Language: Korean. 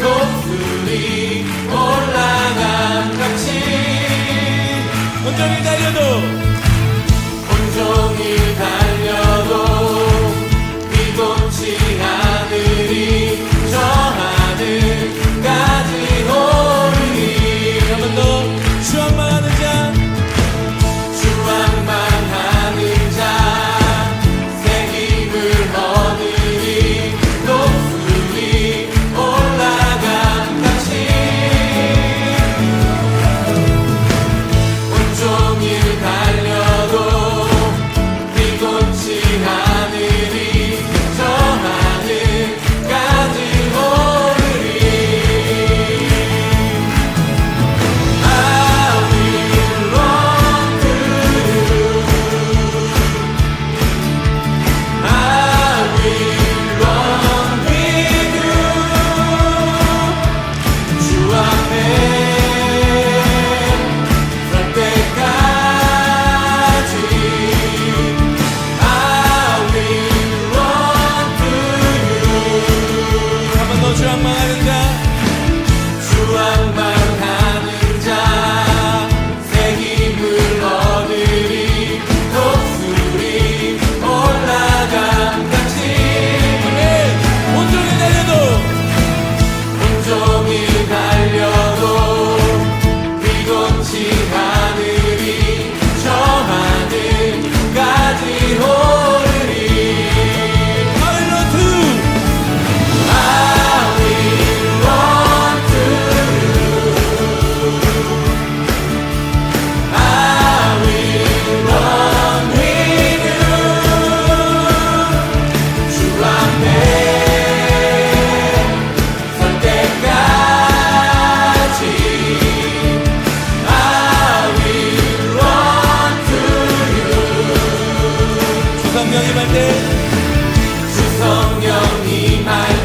독수리 올라간 같이. 온종일 달려도. 온종일 달려도 I.